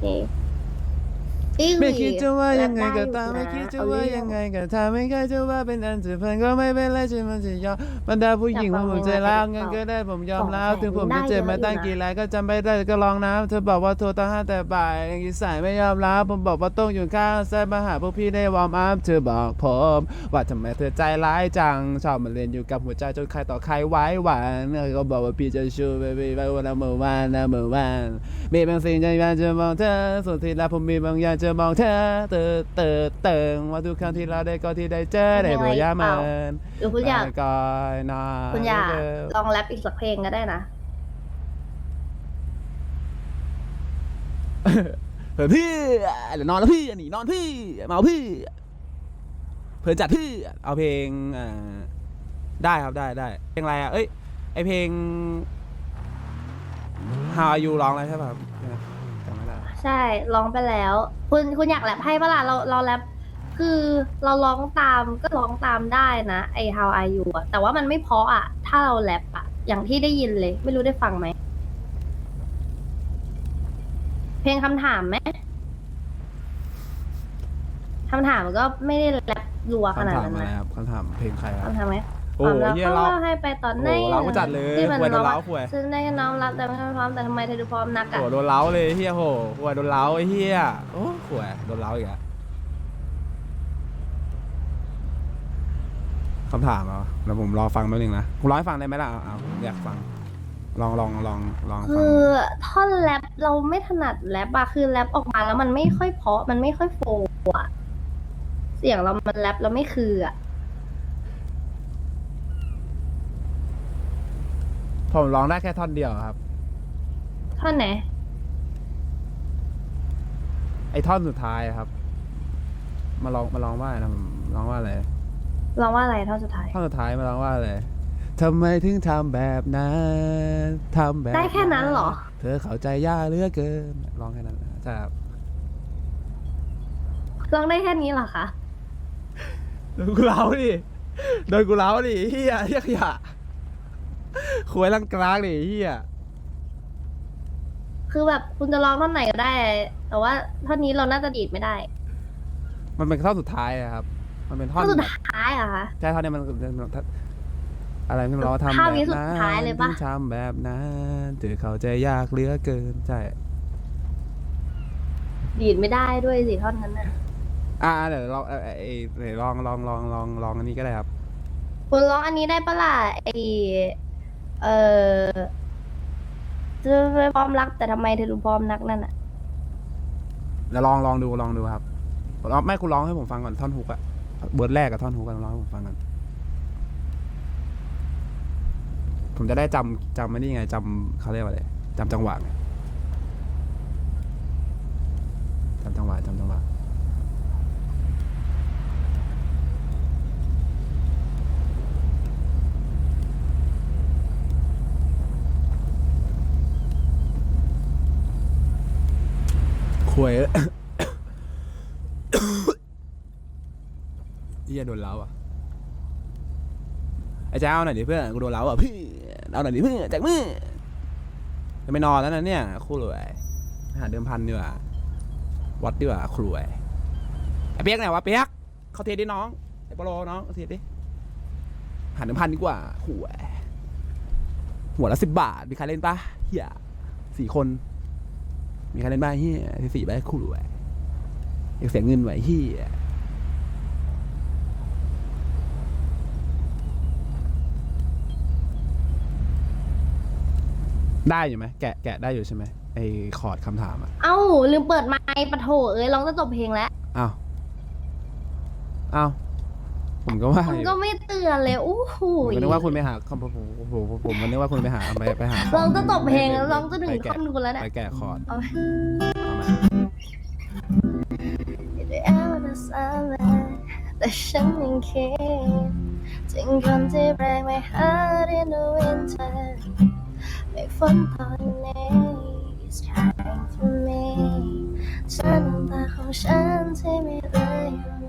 เไม่คิดจะว่ายังไงก็ตามไม่คิดจะว่ายังไงก็ทำไม่เคยจะว่าเป็นอันสุดพรรณก็ไม่เป็นไรฉันมันจะยอมบรรดาผู้หญิงว่าผมใจร้าวงั้นก็ได้ผมยอมแล้วถึงผมจะเจ็บมาตั้งกี่รายก็จำไม่ได้ก็ลองนะเธอบอกว่าโทรตั้งห้าแต่บ่ายยังอีสายไม่ยอมรับผมบอกว่าต้องอยู่ข้างแซ่มาหาพวกพี่ได้วอร์มอัพเธอบอกผม ว่าทำไมเธอใจร้ายจังชอบมาเรียนอยู่กับหัวใจจนใครต่อใครไว้หวานเธอก็บอกว่าพี่จะชูเบบี้ไปวันละเมื่อวานนะเมื่อวานมีบางสิ่งใจอยากจะมองเธอส่วนที่รักผมมีบางอย่างจะมองเธอเติร์เติร์เติงว่าทุกครั้งที่เราได้ก็ที่ได้เจอได้บอยามันหรือคุณอยากก้อยนอนคุณอยากลองแรปอีกสักเพลงก็ได้นะเผื่อพี่เดี๋ยวนอนแล้วพี่หนีนอนพี่เมาพี่เผื่อจัดพี่เอาเพลงได้ครับได้ได้เพลงอะไรอะเอ้ยไอเพลง How are you ร้องอะไรใช่ป่ะ ใช่ร้องไปแล้ว คุณคุณอยากแรปให้ปะล่ะเราเราแรปคือเราร้องตามก็ร้องตามได้นะไอ How are you อะแต่ว่ามันไม่เพราะอะถ้าเราแรปอะอย่างที่ได้ยินเลย ไม่รู้ได้ฟังไหม เพลงคำถามไหมคำถามก็ไม่ได้แรปรัวขนาดคำถามนั้นอะไรนะ ครับคำถามเพลงใครครับ คำถามไหมโอ้ ความรักเฮียก็เรา ว่าให้ไปตอนไหนโอ้เราก็จัดเลยที่มันหวยโดนร้องเล้าว่าหวยฉันได้น้อมรับแต่ไม่พร้อมแต่ทำไมเธอดูพร้อมนักอะโหโดนเล้าเลยเฮียโหหวยโดนเล้าไอ้เฮียโอ้หวยโดนเล้าอีกอะคำถามเหรอแล้วผมรอฟังแป๊บนึงนะผมร้องให้ฟังได้ไหมล่ะเอาเอาอยากฟัง ลองลองลองลองฟัคืงอท่อนแรปเราไม่ถนัดแรปอะคือแรปออกมาแล้วมันไม่ค่อยเพราะมันไม่ค่อยโฟล์อะเสียงเรามันแรปแล้วไม่คืออะ ผมร้องได้แค่ท่อนเดียวครับ ท่อนไหน ไอ้ท่อนสุดท้ายครับ มาลองมาลองว่าอะไรนะผมร้องว่าอะไรร้องว่าอะไรท่อนสุดท้าย ท่อนสุดท้ายมาลองว่าอะไรทำไมถึงทำแบบนั้นทำแบบได้แค่นั้นเหรอ เธอเข้าใจยากเหลือเกิน ร้องแค่นั้นใช่ครับร้องได้แค่นี้เหรอคะ โดนกูเล้าดิ โดนกูเล้าดิเฮียเฮียขยะ ควยลังกลางดิเฮียคือแบบคุณจะร้องท่อนไหนก็ได้ แต่ว่าท่อนนี้เราน่าจะดีดไม่ได้มันเป็นท่อนสุดท้ายอะครับ มันเป็นท่ท่ออนนสุดท้ายอะคะ ใช่ท่อนเนี้ยมันมันอะไรที่มันร้องว่าทำท่าแบบวิสุดนั้นท้ายเลยปะ ทำแบบนั้นเธอเข้าใจยากเหลือเกินใช่ดีดไม่ได้ด้วยสิท่อนนั้นน่ะอ่าเดี๋ยวลองเอ่อเอ่อเอ่อเดี๋ยวลองลองลองลองลองอันนี้ก็ได้ครับ คุณร้องอันนี้ได้ปะล่ะไอ เออจะไปพร้อมรัก แต่ทำไมเธอดูพร้อมนักนั่นอะเดี๋ยวลองลองดูลองดูครับลองไม่คุณร้องให้ผมฟังก่อนท่อนฮุกอะเบิร์ดแรกกับท่อนฮุกกันร้องให้ผมฟังก่อนผมจะได้จำจำไม่นี่ไงจำเขาเรียกว่าอะไรจำจังหวะไงจำจังหวะจำจังหวะ ควยเฮียโดนเล้าอะไอ้เจ้าหน่อยดิเพื่อนกูโดนเล้าอะพี่เอาหน่อยดิเพื่อนแจกมือจะไม่นอนแล้วนะเนี่ยคู่รวยหาเดิมพันดีกว่าวัดดีกว่าครวยไอ้เปียกไหนวะเปียกเขาเทดิน้องไอ้ปโลน้องเขาเทดิหาเดิมพันดีกว่าขู่หัวละสิบบาทมีใครเล่นปะเฮียสี่คน มีใครเล่นบ้างเฮียสี่ใบคู่รวยอยากเสียเงินไว้เฮียได้อยู่ไหมแกะแกะได้อยู่ใช่ไหมไอ้คอร์ดคำถามอะเอ้าลืมเปิดไมค์ปะโถเอ้ยร้องจะจบเพลงแล้ว อ้าวอ้าว ผมก็ว่าคุณอยู่ก็ไม่เตือนเลยโอ้โหผมก็นึกว่าคุณไปหาคำผมผมผมผมผมก็นึกว่าคุณไปหาไปไปหาร้องจะจบเพลงแล้วร้องจะถึงไปท่แกะอนคุณแล้วเนี่ยไปแกะคอร์ดเอาเอามาด้วยเอาแต่สามแต่ฉันยังคิดถึงคนที่แรงไม่หาเรียนรู้วินเทอร์ไม่ฝนตอนนี้ is crying for me ฉันน้ำตาของฉันที่ไม่เหลืออยู่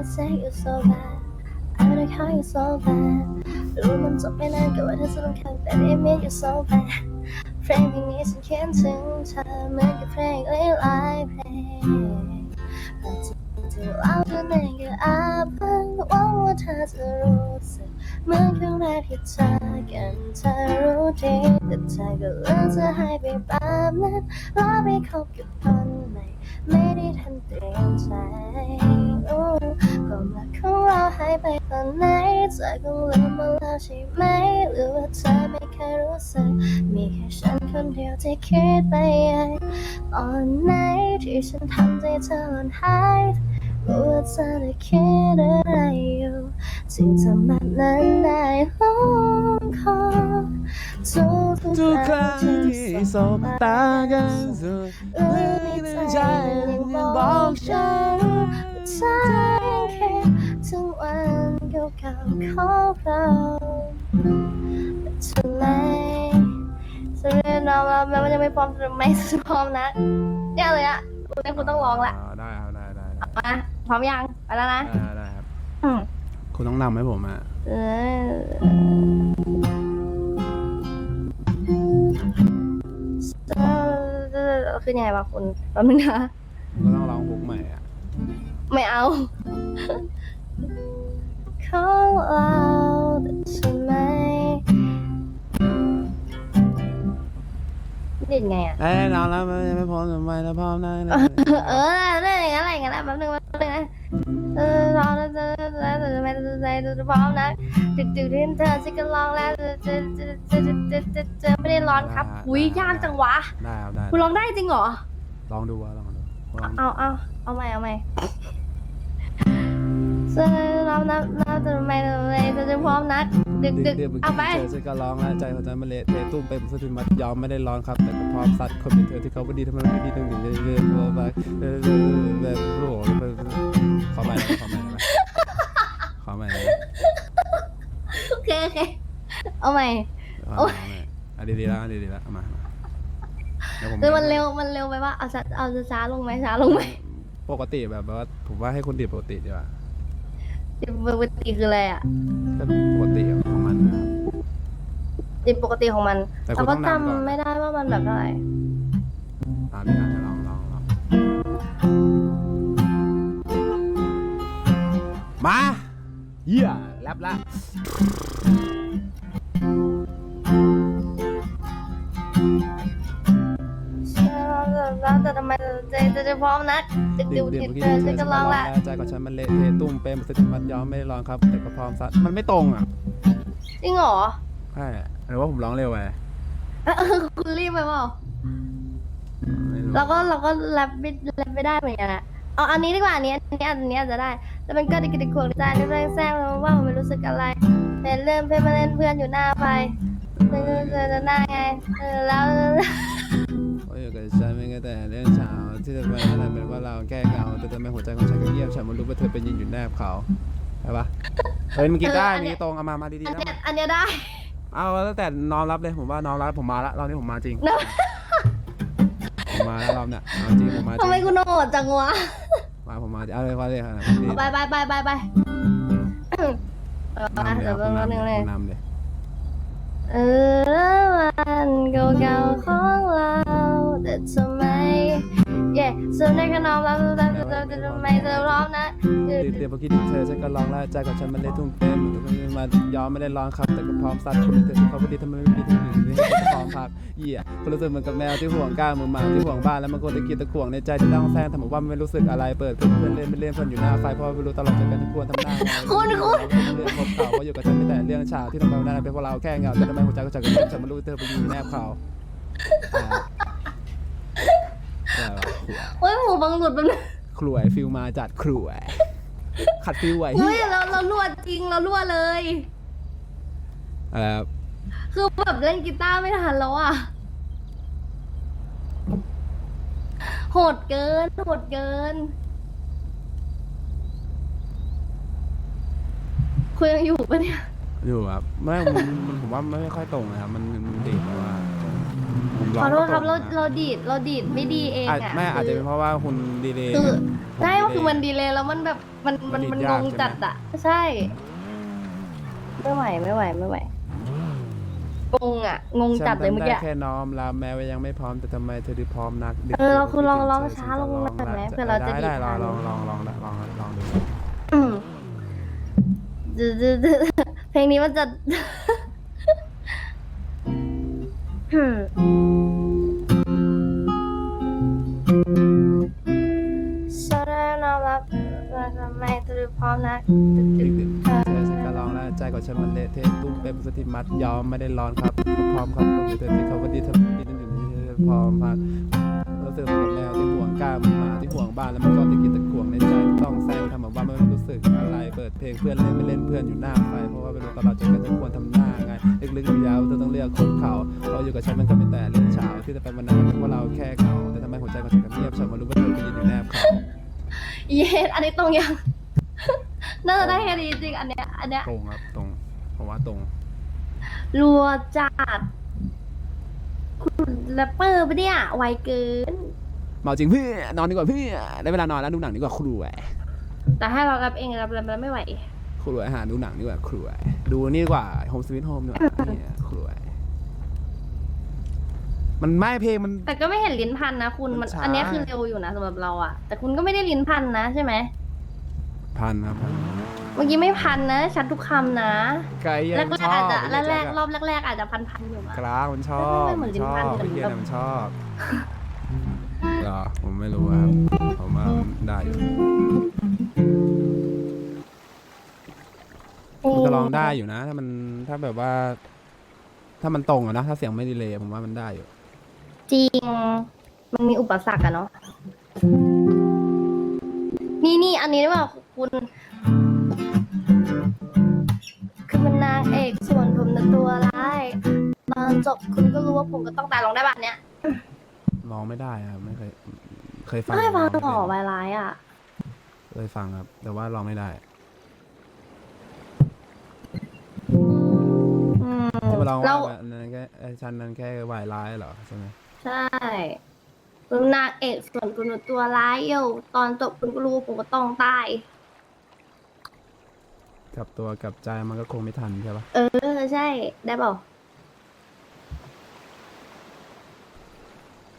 I wanna say you so bad I wanna call you so bad รู้มันจบไม่นานก็ว่าเธอจะต้องเข้าแต่ I miss you so bad เพลงเพลงนี้ฉันเขียนถึงเธอเหมือนกับเพลงหลายๆเพลงแต่จะที่เราจะไหนก็อาพังหวังว่าเธอจะรู้สึกเหมือนครั้งแรกที่เจอกันเธอรู้ดีแต่เธอก็เลือกจะให้ไปแบบนั้นแล้วไปคบกับคนใหม่ ไม่ได้ทันเตรียมใจความรักของเราหายไปตอนไหนเธอคงลืมมาแล้วใช่ไหมหรือว่าเธอไม่เคยรู้สึกมีแค่ฉันคนเดียวที่คิดไปเองตอนไหนที่ฉันทำใจเธอหล่นหาย รู้ว่าเธอได้คิดอะไรอยู่จึงทำแบบนั้นได้ลงคอทุกทุกๆคครั้รั้งงที่ที่สสบบตาตากักันนสุดเออในใจยังบอกฉันว่าเธอยังคิดถึงวันเก่าๆของเราทำไมฉันเรียนเราแล้วแม้มันยังไม่พร้อมทำไมฉันพร้อมนะเนี่ยเลยอะคุณเนี่ยคุณต้องร้องละ ได้ครับได้ได้ได้ มาพร้อมยังไปแล้วนะได้ได้ครับอืมคุณต้องนำให้ผมอะเออคือยังไงวะคุณแป๊บนึงนะ คุณก็ต้องร้องฮุกใหม่อะไม่เอาขอ ต่ใช่ไหมเด่นไงอะ เอ้ยนอนแล้วไม่ไม่พร้อมทำไมแล้วพร้อมได้เลยเออได้อย่างนั้นอะไรอย่างนั้นแหละแป๊บนึงแป๊บนึงนะเออรอแล้วจะแล้วจะไม่จะใจจะพร้อมนะดึกดึกเรียนเธอจะก็ลองแล้วจะจะจะจะจะจะจะไม่ได้ร้อนครับอุ้ยยากจังวะได้ครับได้คุณร้องได้จริงเหรอ ลองดูว่าลองดูลองดูเอาเอาเอาใหม่เอาใหม่จะรำนับนับจะไม่ไม่จะจะพร้อมนัด ดึกดึกเมื่อเอาไป เจอฉันก็ร้องแล้วใจหัวใจมันเละเทะตุ้มไปสุดที่มัดยอมไม่ได้ร้องครับ แต่ก็พร้อมซัดคนเป็นเธอที่เขาไม่ดีทำไมไม่ดีต้องหนีเรื่อยๆไปเรื่อยๆแบบโอ้โหขอใหม่ขอใหม่ขอใหม่โอเคโอเคเอาใหม่ ขอใหม่อะดีๆแล้วดีๆแล้วมาเดี๋ยวผมแต่มันเร็วมันเร็วไปว่าเอาช้าเอาช้าลงไหมช้าลงไหมปกติแบบว่าผมว่าให้คนดีปกติดีกว่าดิปกติคืออะไรอะก็ปกติของ มันนะครับ ดิปกติของมันแต่คุณเราก็ต้องนำก่อนจำไม่ได้ว่ามันแบบเท่าไหร่อ่าดีนะลองลองลองมาเยี่ยแลบละแล้วแต่ทำไมจะจะจะพร้อมนัดดึกดึดึกกดื่ดึมกเมื่อกี้เธอเธฉัอนก็ร้องละใจของฉันมันเละเทะตุ้มเป็นสติมัดยอมไม่ได้ร้องครับแต่ก็พร้อมซัดมันไม่ตรงอะ จริงเหรอใช่หรือว่าผมร้องเร็วไปเออคุณรีบไปเปล่าไม่รู้เราก็เราก็แรปไม่แรปไม่ได้เหมือนกันอะเอาอันนี้ดีกว่าอันนี้อันนี้อันนี้อาจจะได้แต่มันก็ดิกดิกขวงใจในแรงแซงว่ามันไม่รู้สึกอะไรแต่เริ่มเพื่อนมาเล่นเพื่อนอยู่หน้าไฟเจอเจอหน้าไงเออแล้วเขาอยู่กับฉันไม่แค่แต่เรื่องเช้าที่จะไปอะไรเป็นว่าเราแก้เหงาแต่ทำไมหัวใจของฉันก็เงียบฉันมันรู้ว่าเธอเป็นยินอยู่แนบเขาใช่ปะ เฮ้ยเมื่อกี้ได้เมื่อกี้ตรงเอามามาดีๆอันนะเนี้ยอันเนี้ยได้ เอาแล้วแต่น้อมรับเลยผมว่าน้อมรับผมมาละรอบนี้ผมมาจริงนะ ผมมาแล้วรอบเนี้ยเอาจริงผมมาจริทำงไมคุณโหดจังวะ มาผมมาเอาเลยเอาเลยครับเอาไปไปไปไปไปเออมานำเลยเดี๋ยวครับแป๊บนึงเลย นำเลยเออวันเก่าๆของเรา แต่ทำไม เย่ส่วนในขนมเราเราเราทำไมเธอร้องนะเดี๋ยวเดี๋ยวพอคิดถึงเธอฉันก็ร้องแล้วใจของฉันมันเลยทุ่มเต้นมายอมไม่ได้ร้องครับ แต่ก็พร้อมซัดคุณเธอที่เขาพอดีทำไมไม่มีที่อื่นที่พร้อมพักเหี้ยคุณรู้สึกเหมือนกับแมวที่ห่วงก้างมือหมาที่ห่วงบ้านแล้วมันก็ตะกี้ตะขวงในใจที่ต้องแซงทำว่าไม่รู้สึกอะไรเปิดเพื่อนเล่นไม่เล่นเพื่อนอยู่หน้าไฟเพราะไม่รู้ตลอดจะกันทุกควรทำหน้าคุณคุณเรื่องพบเขาว่าอยู่กับฉันไม่แต่เรื่องเช้าที่ทำไมวันนั้นเป็นเพราะเราแค่เหงาแต่ทำไมหัวใจก็จะกระตุ้นฉันไม่รู้เธอไปยืนแนบเขา แต่ว่าโอ้ยหมูบังหลุดแบบนึงครวยฟิลมาจัดครวยขัดฟิลไหวเฮ้ยเราเราลวดจริงเราลวดเลย อะไรครับคือแบบเล่นกีตาร์ไม่ทันแล้วอะ โหดเกิน โหดเกิน คุยยังอยู่ปะเนี่ย อยู่ครับไม่มันมันผมว่าไม่ค่อยตรงนะครับมันมันดีแต่ว่า ผมลของอโทษครับก็เราตงนะเราดีดเราดีดไม่ดีเองอาจอะไม่อาจจะเป็นเพราะว่าคุณดีเลยคือใช่ว่าคือมันดีเลยแล้วมันแบบมันมันมัมันนดีดงยากงใช่ไหมจัดอะใช่ ไม่ไหวไม่ไหวไม่ไหวงงอะงงจัดเลยเมื่อกี้ฉันทำได้แค่น้อมรับแม้ว่ายังไม่พร้อมแต่ทำไมเธอถึงพร้อมนักดึกเออเราคือลองดึกลองเธช้าถึลงจะหน่อยไหมรักเพื่อเราจะได้ได้ดีลองทันลองลองลองลองลองดู อืมดืดดืดดืดเพลงนี้มันจะ อืมสารนอรับว่าทำไมเธอพร้อมนะดึกดึกดึกเธอฉันก็ลองแล้วใจของฉันมันเละเทะตุ้มเป็นสติมัดยอมไม่ได้ร้อนครับพร้อมครับก็คือเธอที่เขาวันดีเธอดีจนถึงที่เธอพร้อมพักรู้สึกเหมือนแมวที่ห่วงกล้ามหมาที่ห่วงบ้านแล้วมันก็ตะกิดตะขวงในใจต้อง แซงทำเหมือนว่าไม่รู้สึกอะไร เปิดเพลงเพื่อนเล่นไม่เล่นเพื่อนอยู่หน้าไฟ เพราะว่าไม่รู้ตอนเราเจอกันจะควรทำหน้าไง ลึกๆยาวๆเธอต้องเลือกคนเขาเราอยู่กับฉันมันก็เป็นแต่เรื่องเช้าที่จะเป็นวันนั้นเพราะเราแค่เขาแต่ทำไมหัวใจของฉันก็เงียบฉันมารู้ว่าเธอไปยืนอยู่แนบเขาเยสอันนี้ตรงยัง น่าจะได้แค่นี้จริงอันเนี้ย อันเนี้ยตรงครับตรง เพราะว่าตรง รัวจัด คุณแรปเปอร์ปะเนี่ย ไวเกิน เมาจริงเพื่อนอนดีกว่าเพื่อได้เวลานอนแล้วดูหนังดีกว่าครูแหว แต่ให้เรารับเองรับรับไม่ไหว ครูแหวหาดูหนังดีกว่าครูแหวดูนี่ดีกว่าโฮมสวิตโฮมดีกว่าเนี่ยครูแหวมันไม่เพลงมัน แต่ก็ไม่เห็นลิ้นพันนะคุณมัมันนช้า อันเนี้ยคือเร็วอยู่นะสำหรับเราอะแต่คุณก็ไม่ได้ลิ้นพันนะใช่ไหมพันครับพันเมื่อกี้ไม่พันนะชัดทุกคำนะไกลยัแรกงๆชออาจบจะแรกแรๆรอบแรกๆอาจจะพันพันๆอยู่มากลางมันชอบไม่เหมือนลิ้ชนอพันบเหมือนพี่เกียแบบร์มันชอบเหรอผมไม่รู้ครับผมว่าได้อยู่ มันก็ร้องได้อยู่นะ ถ้ามันถ้าแบบว่า ถ้ามันตรงอะนะถ้าเสียงไม่ดีเลยผมว่ามันได้อยู่ จริง มันมีอุปสรรคอะเนาะ นี่นี่อันนี้ได้ป่ะคุณ คือมันนางเอกส่วนผมในะตัวร้ายตอนจบคุณก็รู้ว่าผมก็ต้องตายลงได้แบบเนี้ยร้องไม่ได้ครับไม่เคย เคยฟังไม่ฟังร้หรอไม่วาเป็นยร้ายอะ เคยฟังครับ แต่ว่าร้องไม่ได้ ที่มาร้องเราว่าอันนั้นแค่ไอ้ชั้นนั้นแค่วายร้ายเหรอใช่ไหมใช่คุณนางเอกส่วนคุณเป็นตัวร้ายอยู่ตอนจบคุณก็รู้ว่าผมก็ต้องตาย กลับตัวกลับใจมันก็คงไม่ทันใช่ปะเออ ใช่ ได้เปล่า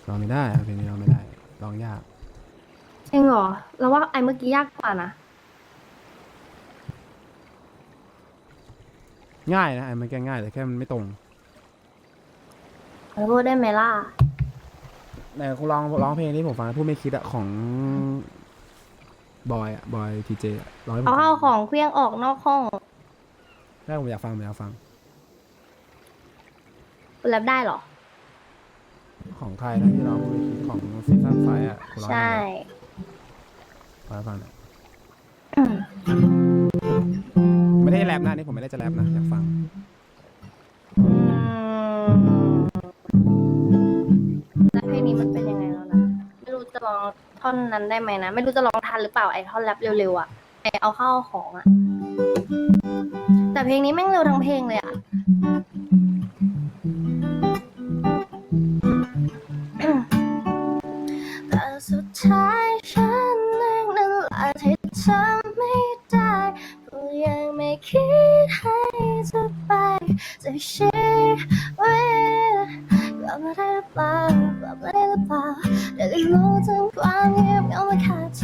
ร้องไม่ได้ครับเพลงนี้ร้องไม่ได้ร้องยาก จริงเหรอเราว่าไอ้เมื่อกี้ยากกว่านะ ง่ายนะไอ้มันแก้ง่ายแต่แค่มันไม่ตรงเออพูดได้ไหมล่ะ ไหนคุณลองร้องเพลงที่ผมฟังพูดไม่คิดอะของบอยอะบอยทีเจร้องให้ผมเอาข้าวของเครื่องออกนอกห้องใช่ผมอยากฟังผมอยากฟังคุณรับได้เหรอ ของใครนะที่ร้องพูดไม่คิดของซีซั่นไฟอะคุณร้องใช่ให้ฟังหน่อย ไม่ได้แรปนะนี่ผมไม่ได้จะแรปนะอยากฟัง แล้วเพลงนี้มันเป็นยังไงแล้วนะ ไม่รู้จะลองท่อนนั้นได้ไหมนะ ไม่รู้จะลองทันหรือเปล่าไอ้ท่อนแรปเร็วๆอะไอเอาเข้าเอาของอะ แต่เพลงนี้แม่งเร็วทั้งเพลงเลยอะ แต่สุดท้ายฉันเองนั่นแหละที่ทำ คิดให้จะไปจากชีวิตกลับมาได้หรือเปล่ากลับมาได้หรือเปล่าได้รู้ถึงความเงียบเงาไม่ขาดใจ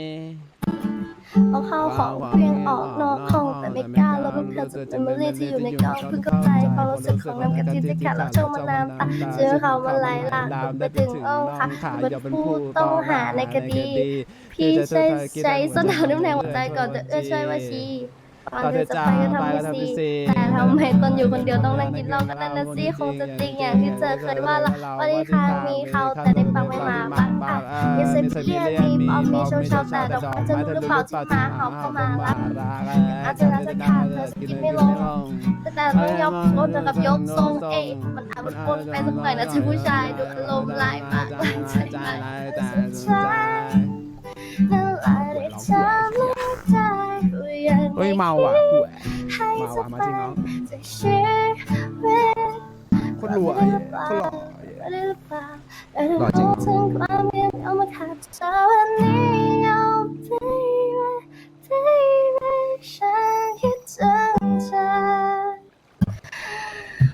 เอาข้าวของเพียงออกนอกห้องแต่ไม่กล้าลบรูปเธอจากเมมโมรี่ที่อยู่ในกล่องเพิ่งเข้าใจความรู้สึกของน้ำกะทิที่ขาดแล้วชงมาน้ำตาเอื้อเขามาไหลหลากไปถึงองค์ค่ะเป็นผู้ต้องหาในคดี พี่ใช้ใช้ส้นทาน้ำแดงหัวใจก่อนจะเอื้อช่วยว่าชี ตอนเธอจะไปก็ทำให้ซีแต่ทำไมตอนอยู่คนเดียวต้องนั่งกินเหล้ากันนั่นนะสิคงจะจริงอย่างที่เธอเคยว่าละวันนี้คางมีเขาแต่ในปากไม่มาบ้างอะยังเซนเพียมีปอมมีโชว์ชาวแต่ดอกไม้จะรู้หรือเปล่าที่มาหอบเข้ามารับอาจจะน่าจะขาดเธอสกินไม่ลงแต่ต้องยกโทษกับยกทรงเอ๊ะมันอาจมันปนไปสักหน่อยนะที่ผู้ชายดูอารมณ์ร้ายมากหลายใจมากสุดท้ายนั่นแหละที่ทำไม่ได้ก็ยังเฮ้ยไม่เมาอะกูแหวให้เมาเธออะมาไปจริงน้องจากชีวิตคนรวยคนหล่อไม่ได้หรือเปล่าแต่รู้ถึงความเงียบเอามาขาดเธอวันนี้เอา baby baby ฉันคิดถึงเธอ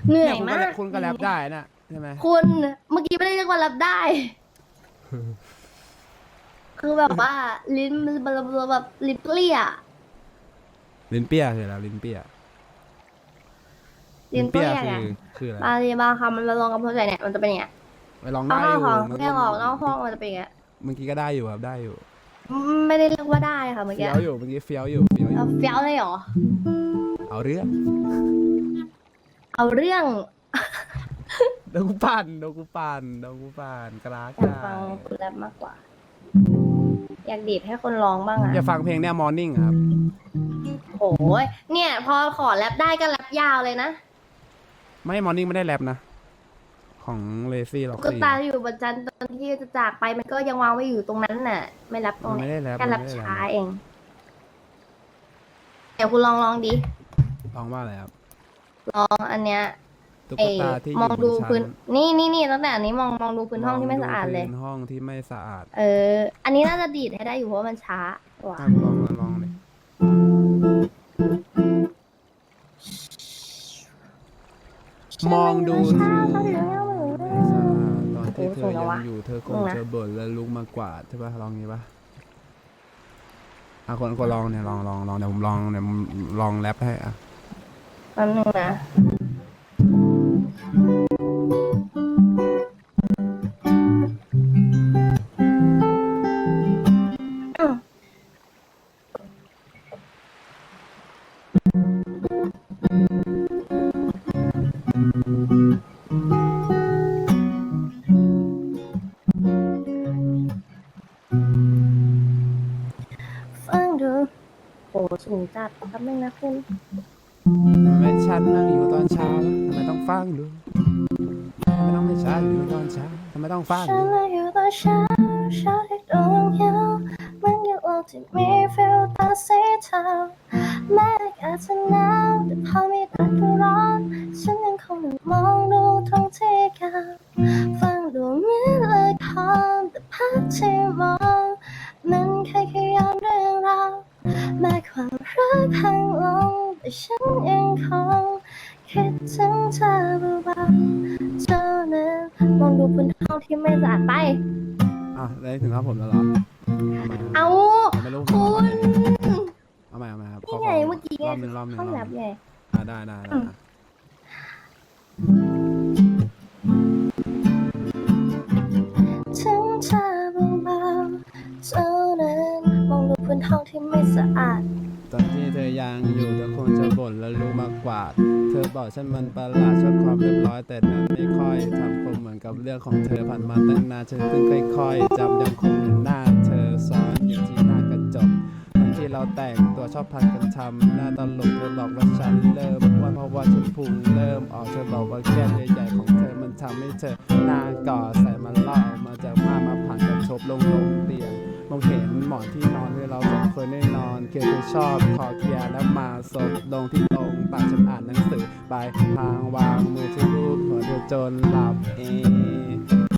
เหนื่อยมากคุณก็แรปได้นะใช่ไหมคุณเมื่อกี้ไม่ได้เรียกว่ารับได้ คือแบบว่าลิ้นมันแบบลิ้นเปรี้ย ลิ้นเปี้ยคืออะไรลิ้นเปี้ยลิ้นเปรี้ยคืไงอคืออะไรบางทีบางคำมันมาลงกับพวกใจเนี่ยมันจะเป็นอย่างเงี้ยไปลองเอาได้ข้าวอยู่ของเรียกออกนอกห้องมันจะเป็นอย่างเงี้ยเมื่อกี้ก็ได้อยู่ครับได้อยู่ไม่ได้เรียกว่าได้ค่ะเมื่อกี้เฟี้ยวอยู่เมื่อกี้เฟี้ยวอยู่เฟี้ยวอเอายู่เฟี้ยวเลยเหรอ เอาเรื่องเอาเรื่องเดี๋ยวกูปั่นเดี๋ยวกูปั่นเดี๋ยวกูปั่นกระลาอยากฟังคุณแรปมากกว่า อยากดีดให้คนร้องบ้างอะอย่าฟังเพลงแนวมอร์นิ่งครับ โอ้ยเนี่ย พอขอแรปได้ก็แรปยาวเลยนะไม่มอร์นิ่งไม่ได้แรปนะ ของเลซี่หรอกก็ตาอยู่บนจันทร์ตอนที่จะจากไปมันก็ยังวางไว้อยู่ตรงนั้นน่ะ ไม่รับตรงมันไหนไม่ได้แรปแค่มันรับไม่ได้แรช้าปเอง เดี๋ยวคุณลองลองดิลองว่าอะไรครับลองอันเนี้ยตุ๊กเอตาที่มองยู่บดูชั้พื้นนี่นี่นี่ตั้งแต่อันนี้มองมองดูพื้นห้องที่ไม่ดูสะอาดเลย พื้นห้องที่ไม่สะอาดเออ อันนี้น่าจะดีดให้ได้อยู่เพราะว่ามันช้าว่ะอะลองลองลองเลย มองดูช้าเธอเขาถึงแล้วเหมือนไม่สะอาดตอนที่เธอโอ้โหสูงแล้วยัวะงอยู่เธอคงสูงนะจะบ่นและลุกมากวาดใช่ป่ะลองงี้ป่ะอะคนคนลองเนี่ยลองลองลองเดี๋ยวผมลองเดี๋ยวผมลองแรปให้อะแป๊บนึงนะ ต้องฟังฉันดูมาอยู่ตอนเช้าเช้าที่ดวงยาวมันยังโลกที่มีฟิลตาสีเทาแม้อากาศจะหนาวแต่พอมีแดดก็ร้อน ตอนที่เธอยังอยู่เธอคงจะบ่นและรู้มากกว่า เธอบอกฉันมันประหลาดชอบความเรียบร้อย แต่นั้นไม่ค่อยทำคงเหมือนกับเรื่องของเธอผ่านมาตั้งนานฉันเพิ่งค่อยๆจำยังคงเห็นหน้า เธอซ้อนอยู่ที่หน้ากระจกตอนที่เราแต่งตัวชอบพันกันทำหน้าตลกเธอบอกว่าฉันเริ่มว่าเพราะว่าฉันพุงเริ่มออกเธอบอกว่าแก้มใหญ่ๆของเธอมันทำให้เธอหน้าก่อใส่มันล่อออกมาจากผ้ามาผ่านกันชบลงลงเตียง มองเห็นหมอนที่นอนที่เราสองคนได้นอนเกียร์คือชอบขอเคลียร์แล้วมาสบลงที่ตรงปากฉันอ่านหนังสือปลายทางวางมือที่รูปหัวเธอจนหลับเอง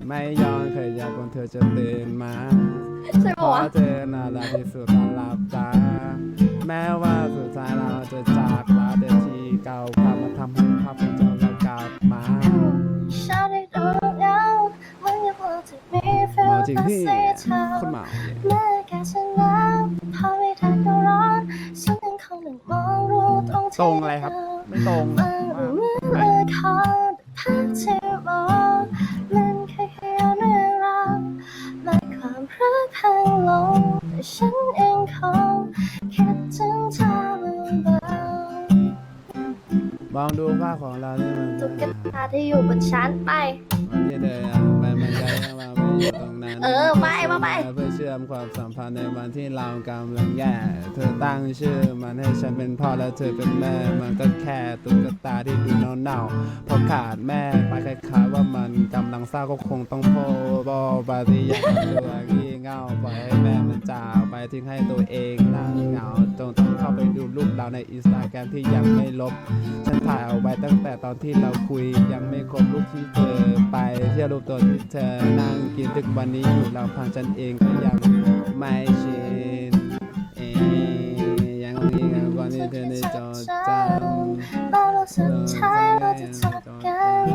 ไม่ยอมเคยอยากคนเธอจะตื่นมาใช่เพปะราะวะเธอน่ารักที่สุดตอนหลับตาแม้ว่าสุดท้ายเราจะจากลาแต่ที่เก่ากลับมาทำให้ภาพของเราเรากลับมาชาได้ดูเงามันยัง พอจะมีฟิลมาจริงแต่ที่สีเทาคุณหมาเมื่ออากฉันหนาวพอไม่ทันก็ร้อนฉันยังคงหนั่งมองรู้ตรงตรงอะไรครับ ไม่ตรงมันดูเหมือนละครภาพที่มองมันแค่แค่เรื่องราวและความรักพังลงแต่ฉันเองคงคิดถึงเธอเบามองดูภาพของเราที่มันตุ๊กตาที่อยู่บนชั้นไป เออไปมาไป เพื่อเชื่อมความสัมพันธ์ในวันที่เรากำลังแย่ เธอตั้งชื่อมันให้ฉันเป็นพ่อและเธอเป็นแม่ มันก็แค่ตุ๊กตาที่ดูเน่าๆพอขาดแม่ไปคล้ายๆว่ามันกำลังเศร้าก็คงต้องโพบอบาที่อยางตัวขี้เหงาปล่อยให้แม่มันจาก ไปทิ้งให้ตัวเองนั่งเหงาจนต้องเข้าไปดูรูปเราในอินสตาแกรมที่ยังไม่ลบ ฉันถ่ายเอาไว้ตั้งแต่ตอนที่เราคุยยังไม่ครบรูปที่เธอไปเชื่อรูปตัวที่เธอนั่งกินถึงวันนี้อยู่เราพังฉันเองก็ยังไม่ชินเอยยังมีกับวันที่เธอได้จดจำแล้วเราสุดท้ายเราจะจบกัน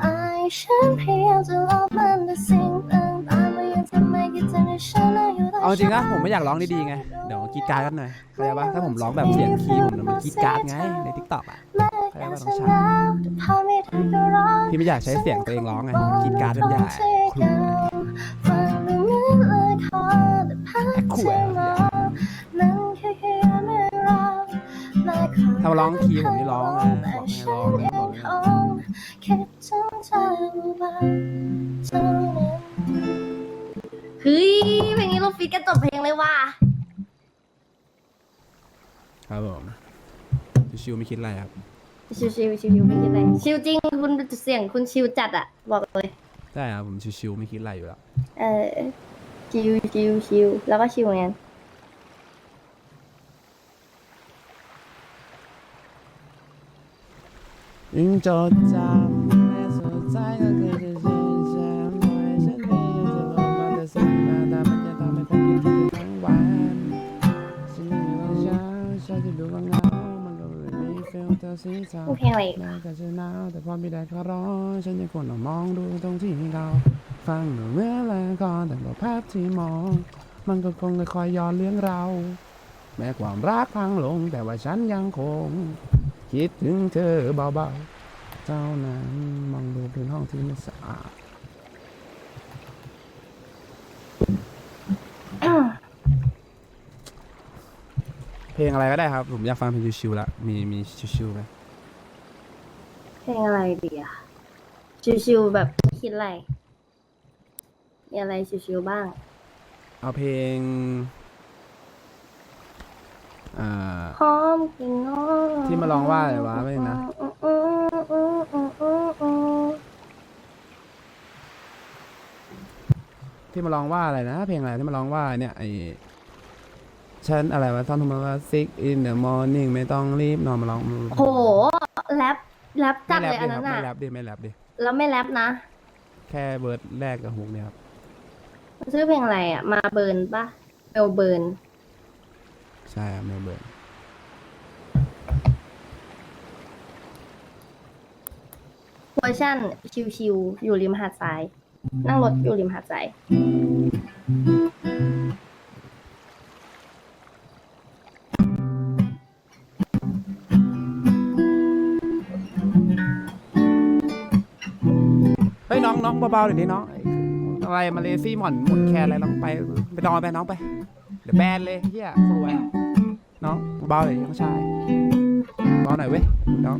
ไอ้ฉันพยายามจะลบมันแต่สิ่งต่างๆมันยังทำให้คิดถึงฉันนะอยู่แต่ เอาจริงนะผมไม่อยากร้องดีๆไงเดี๋ยวกรีดการารกันหน่อยเข้าใจปะถ้าผมร้องแบบเสียงคีย์ผมเนี่ยมันกรีดการารไงในทิกตอกอะแม้ารฉันหนาวแต่พอไม่ทันก็ร้อนพี่ไม่อยากใช้เสียงตัวเองร้องไงกรีดกรารเป็นใหญ่ครูขู่ถ้าร้องคีย์ผมนี่ร้องนะบอกให้ร้องเลยบอกให้ร้อง เธอบ้างเท่านั้นเฮ้ยเพลงนี้เราฟิตกันจบเพลงเลยว่ะครับผมชิวๆไม่คิดอะไรครับชิวชิวชิวไม่คิดอะไรชิวจริงคุณเสียงคุณชิวจัดอะบอกเลยใช่ครับผมชิวๆไม่คิดอะไรอยู่แล้วเออชิวชิวชิวแล้วก็ชิวเหมือนกันยิ่งจดจำแม้สุดท้ายก็ ฟลเธอสีเทาเพลงอะไรอีกแม้จะหนาวแต่พอมีแดดก็ร้อนฉันยังควรต้องมองดูตรงที่เราฟังดูเหมื่อนละครแต่ก็ภาพที่มอง มันก็คงจะคอยย้อนเลี้ยงเรา แม้ความรักพังลงแต่ว่าฉันยังคง คิดถึงเธอเบาๆเจ้านั้นมองดูพื้นห้องที่ไม่สะอาด ลงอะไรก็ได้ครับ ผมอยากฟังเพลงชิวๆละมีมีชิวๆไหมเพลงอะไรดีอะชิวชิวแบบไม่คิดอะไร มีอะไรชิวชิวบ้าง เอาเพลงอ่าหอมกลิ่นน้องที่มาร้องว่าอะไรวะไม่นะอืมอืมอืมอืมอืมที่มาร้องว่าอะไรนะ เพลงอะไรที่มาร้องว่าเนี่ยไอ ฉันอะไรวะท่อนทุกมาว่า six in the morning ไม่ต้องรีบนอนมาร้องโหแรปแรปจัดไม่เลยแรอัปนดินั้นครับอะไม่แรปดิไม่แรปดิ แล้วไม่แรปนะแค่เบิร์ดแรกกับฮุกเนี่ยครับ ชื่อเพลงอะไรอะมาเบิร์นปะเมลเบิร์น ใช่ครับไม่เบิร์ดเวอร์ชั่นชิวๆอยู่ริมหาดทราย นั่งรถอยู่ริมหาดทราย องเบาๆเดี๋ยวนี้น้องอะไรมาเลซี่หม่อนหมุนแคร์อะไรลองไปไปนอนไปน้องไปเดี๋ยวแบนเลยเฮียครวยน้องเบาๆหน่อยน้องชายเบาหน่อยเว้ยน้อง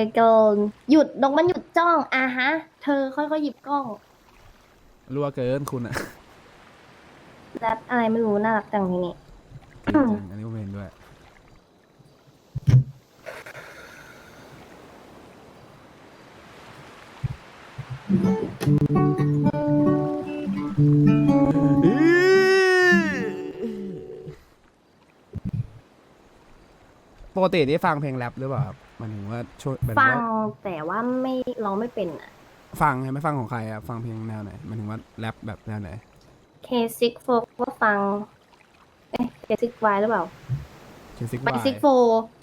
ยเกินหยุดนกมันหยุดจ้องอะฮะ เธอค่อยๆหยิบกล้องรัวเกินคุณอะแรปอะไรไม่รู้น่ารักจังทีนี้จริงๆอันนี้ผมเห็นด้วย ปกติได้ฟังเพลงแรปหรือเปล่าครับห มันถึงว่าช่วยหมายถึฟังงว่าแต่ว่าไม่ร้องไม่เป็นอะฟังไงไม่ฟังของใครอะฟังเพลงแนวไหนหมันถึงว่าแรปแบบแนวไหนเคซิกโฟก็ฟัง เอ๊ะเคซิกไวหรือเปล่า เคซิกไมวายซิกโฟ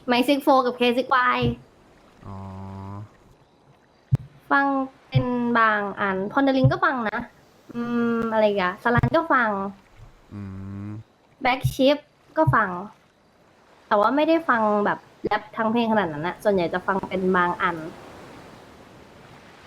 ไมซิกโฟกับเคซิกไวอ๋อฟังเป็นบางอันพอนเดลิงก็ฟังนะ อืม อะไรอีกันสลันก็ฟังอืมแบ็กชิปก็ฟัง แต่ว่าไม่ได้ฟังแบบ แรปทั้งเพลงขนาดนั้นนะส่วนใหญ่จะฟังเป็นบางอัน